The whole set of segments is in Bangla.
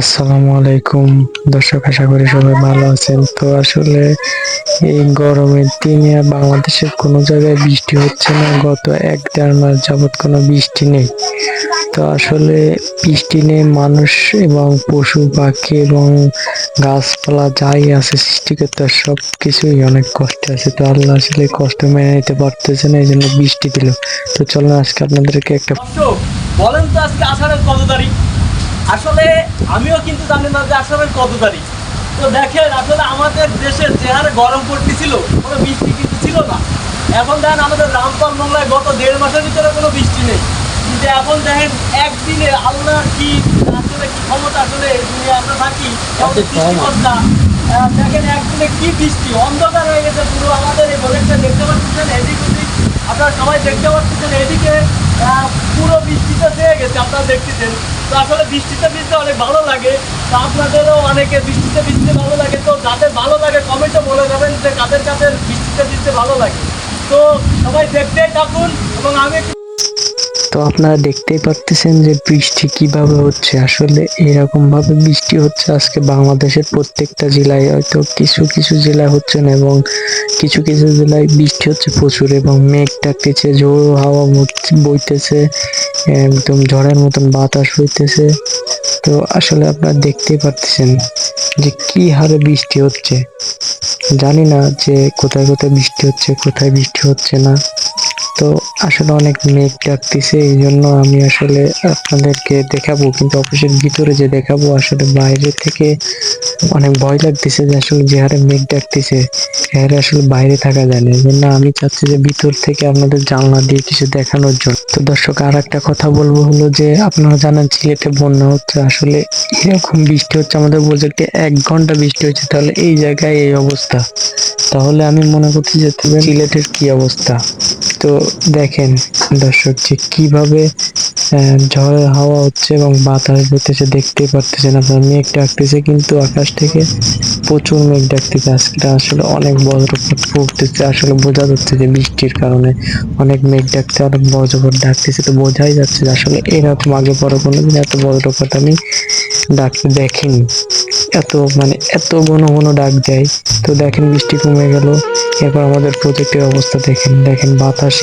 আসসালামু আলাইকুম। দর্শক, আশা করি সবাই ভালো আছেন। তো আসলে এই গরমের দিনে বাংলাদেশের কোনো জায়গায় বৃষ্টি হচ্ছে না। গত এক দেড় মাস যাবৎ কোনো বৃষ্টি নেই। তো আসলে বৃষ্টি নেই মানুষ এবং পশু, পাখি এবং গাছপালা যাই আছে সৃষ্টিকর্তা সব কিছুই অনেক কষ্টে আছে। তো আল্লাহ আসলে কষ্ট মেনে নিতে পারতেছে না এই জন্য বৃষ্টি দিল। তো চলুন আজকে আপনাদেরকে একটা বলেন তো আজকে আষাঢ়ের কত তারিখ? আসলে আমিও কিন্তু জানি না যে আষাঢ়ের কত তারিখ। তো দেখেন আসলে আমাদের দেশের যে হারে গরম পড়তেছিল কোনো বৃষ্টি কিন্তু ছিল না। এখন দেখেন আমাদের রামপাল মোংলায় গত দেড় মাসের ভিতরে কোনো বৃষ্টি নেই। কিন্তু এখন দেখেন একদিনে আল্লাহ কি আসলে কি ক্ষমতা আসলে আমরা থাকি সৃষ্টিকর্তা আহ, দেখেন একদিনে কি বৃষ্টি অন্ধকার হয়ে গেছে পুরো আমাদের এই প্রজেক্টটা দেখতে পাচ্ছেন এদিক ওদিক আপনারা সবাই দেখতে পাচ্ছেন এদিকে পুরো বৃষ্টিটা পেয়ে গেছে, আপনারা দেখতেছেন। তো আসলে বৃষ্টিতে ভিজতে অনেক ভালো লাগে, তো আপনাদেরও অনেকে বৃষ্টিতে ভিজতে ভালো লাগে, তো যাদের ভালো লাগে কমেন্টে বলে যাবেন যে কাদের কাদের বৃষ্টিতে ভিজতে ভালো লাগে। তো সবাই দেখতেই থাকুন এবং আমি তো আপনারা দেখতেই পারতেছেন যে বৃষ্টি কীভাবে হচ্ছে। আসলে এরকম ভাবে বৃষ্টি হচ্ছে আজকে বাংলাদেশের প্রত্যেকটা জেলায়। হয়তো কিছু কিছু জেলায় হচ্ছে না এবং কিছু কিছু জেলায় বৃষ্টি হচ্ছে প্রচুর এবং মেঘ ডাকতেছে জোর হাওয়া বইতেছে, একদম ঝড়ের মতন বাতাস হইতেছে তো আসলে আপনারা দেখতেই পারতেছেন যে কি হারে বৃষ্টি হচ্ছে। জানি না যে কোথায় কোথায় বৃষ্টি হচ্ছে, কোথায় বৃষ্টি হচ্ছে না। তো আসলে অনেক মেঘ ডাকতেছে, এই জন্য আমি আসলে আপনাদেরকে দেখাবো, কিন্তু অফিসের ভিতরে যে দেখাবো, আসলে বাইরে থেকে অনেক ভয় লাগতেছে যে আসলে যে হারে মেঘ ডাকতেছে সে হারে আসলে বাইরে থাকা যায় না। এই জন্য আমি চাচ্ছি যে ভিতর থেকে আপনাদের জানলা দিয়ে কিছু দেখানোর জন্য। তো দর্শক আর একটা কথা বলব হলো যে, আপনারা জানেন সিলেটে বন্যা হচ্ছে, আসলে এরকম বৃষ্টি হচ্ছে, আমাদের প্রজেক্টে এক ঘণ্টা বৃষ্টি হচ্ছে, তাহলে এই জায়গায় এই অবস্থা। তাহলে আমি মনে করছি যে সিলেটের কি অবস্থা? তো দেখেন দর্শক যে কীভাবে ঝড়ের হাওয়া হচ্ছে এবং বাতাস বইতেছে, দেখতেই পারতেছেন আপনার। মেঘ ডাকতেছে কিন্তু আকাশ থেকে প্রচুর মেঘ ডাকতেছে। আজকে আসলে অনেক বজ্রপাত পড়তেছে। আসলে বোঝা যাচ্ছে যে বৃষ্টির কারণে অনেক মেঘ ডাকতে অনেক বজ্রপাত ডাকতেছে। তো বোঝাই যাচ্ছে যে আসলে এরকম আগে পরে কোনোদিন এত বজ্রপাত আমি ডাকতে দেখিনি। এত মানে এত ঘন ঘন ডাক দেয়। তো দেখেন বৃষ্টি কমে গেল। এরপর আমাদের প্রজেক্টের অবস্থা দেখেন। দেখেন বাতাসে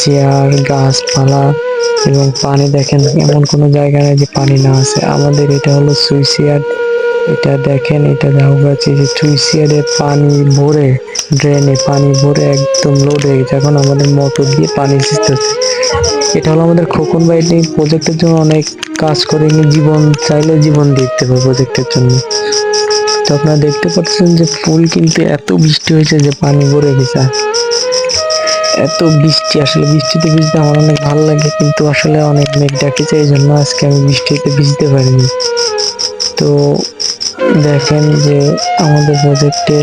চেয়ার, গাছপালা এবং পানি দেখেন, এমন কোনো জায়গা নেই যে পানি না আছে। আমাদের এটা হলো সুইসিয়ার এটা দেখেন, এটা দেখা যাচ্ছে যে সুইসিয়ারে পানি ভরে ড্রেনে পানি ভরে একদম লোড হয়ে গেছে। এখন আমাদের মোটর দিয়ে পানি ছিটতেছে এটা হলো আমাদের খোকন ভাই প্রজেক্টের জন্য অনেক কাজ করে এমনি জীবন চাইলে জীবন দিতে হবে প্রজেক্টের জন্য। তো আপনারা দেখতে পাচ্ছেন যে ফুল কিন্তু এত বৃষ্টি হয়েছে যে পানি ভরে গেছে। এত বৃষ্টি, আসলে বৃষ্টিতে ভিজতে আমার অনেক ভালো লাগে, কিন্তু আসলে অনেক মেঘ ডাকেছে এই জন্য আজকে আমি বৃষ্টিতে ভিজতে পারিনি। তো দেখেন যে আমাদের প্রজেক্টে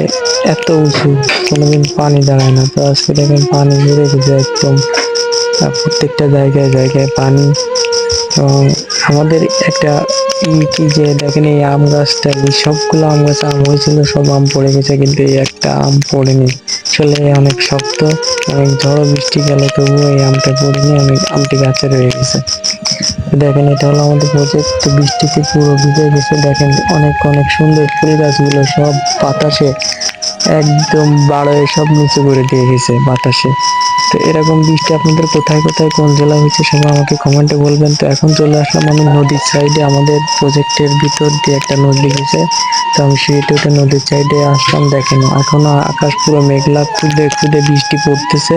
এত উঁচু, কোনোদিন পানি দাঁড়ায় না। তো আজকে দেখেন পানি ভরে গেছে একদম প্রত্যেকটা জায়গায় জায়গায় পানি। এবং আমাদের একটা কি যে দেখেন এই আম গাছটা, এই সবগুলো আম গাছ আম হয়েছিল, সব আম পড়ে গেছে, কিন্তু এই একটা আম পড়েনি। আসলে অনেক শক্ত, অনেক ঝড় বৃষ্টি গেলে, তবুও এই আমটা পড়িনি, অনেক আমটি গাছে রয়ে গেছে। দেখেন, এটা হলো আমাদের প্রজেক্ট তো বৃষ্টিতে পুরো ভিজে গেছে। দেখেন, অনেক অনেক সুন্দর ফুল গাছগুলো, সব বাতাসে একদম বাড়ে সব নিচু করে দিয়ে গেছে বাতাসে। তো এরকম বৃষ্টি আপনাদের কোথায় কোথায়, কোন জেলা হয়েছে সবাই আমাকে কমেন্টে বলবেন। তো এখন চলে আসলাম আমি নদীর সাইডে আমাদের প্রজেক্টের ভিতর দিয়ে একটা নদী গেছে। তো আমি উঠে নদীর সাইডে আসলাম, দেখেন এখনও আকাশ পুরো মেঘলা, খুদে খুদে বৃষ্টি পড়তেছে।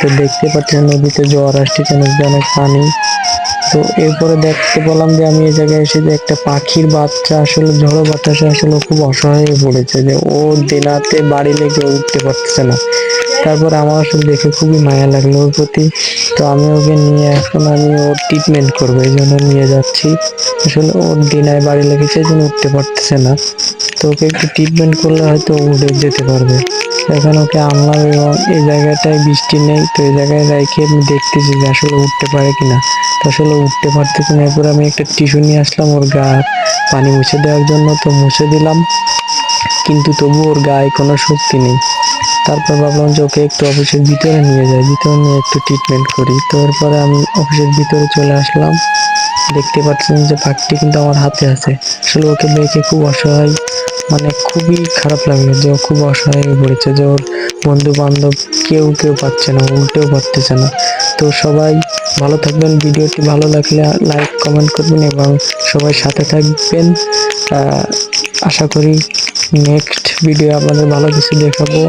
তো দেখতে পাচ্ছেন নদীতে জোয়ার আসছে নদীতে অনেক পানি তো এরপরে দেখতে পেলাম যে আমি এই জায়গায় এসে যে একটা পাখির বাচ্চা আসলে, ঝড়ো বাতাসে আসলে খুব অসহায় হয়ে পড়েছে যে ও দেনাতে বাড়ি লেগে উঠতে পারছে না। তারপর আমার আসলে দেখে খুবই মায়া লাগল ওর প্রতি। তো আমি ওকে নিয়ে এখন আমি ওর ট্রিটমেন্ট করব, এই জন্য নিয়ে যাচ্ছি। আসলে ওর দিনায় বাড়ি লেগেছে এই জন্য উঠতে পারতেছে না। তো ওকে একটু ট্রিটমেন্ট করলে হয়তো উঠে যেতে পারবে। এখন ওকে আনলাম এবং এই জায়গাটায় বৃষ্টি নেই, তো এই জায়গায় রেখে আমি দেখতেছি যে আসলে উঠতে পারে কিনা। তো আসলে উঠতে পারতেছে না এরপর আমি একটা টিস্যু নিয়ে আসলাম ওর গা পানি মুছে দেওয়ার জন্য তো মুছে দিলাম, কিন্তু তবু ওর গায়ে কোনো শক্তি নেই। তারপর ভাবলাম যে ওকে একটু অফিসের ভিতরে নিয়ে যাই, ভিতরে নিয়ে একটু ট্রিটমেন্ট করি। তো এরপরে আমি অফিসের ভিতরে চলে আসলাম। দেখতে পাচ্ছেন যে পাখিটি কিন্তু আমার হাতে আছে। আসলে ওকে দেখে খুব অসহায় মানে খুবই খারাপ লাগল যে ও খুব অসহায় হয়ে পড়েছে, যে ওর বন্ধু বান্ধব কেউ কেউ পাচ্ছে না, উল্টেও পারতেছে না। তো সবাই ভালো থাকবেন, ভিডিওটি ভালো লাগলে লাইক, কমেন্ট করবেন এবং সবাই সাথে থাকবেন। আশা করি নেক্সট ভিডিও আপনাদের ভালো কিছু দেখাবো।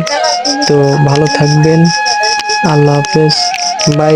তো ভালো থাকবেন, আল্লাহ হাফেজ, বাই।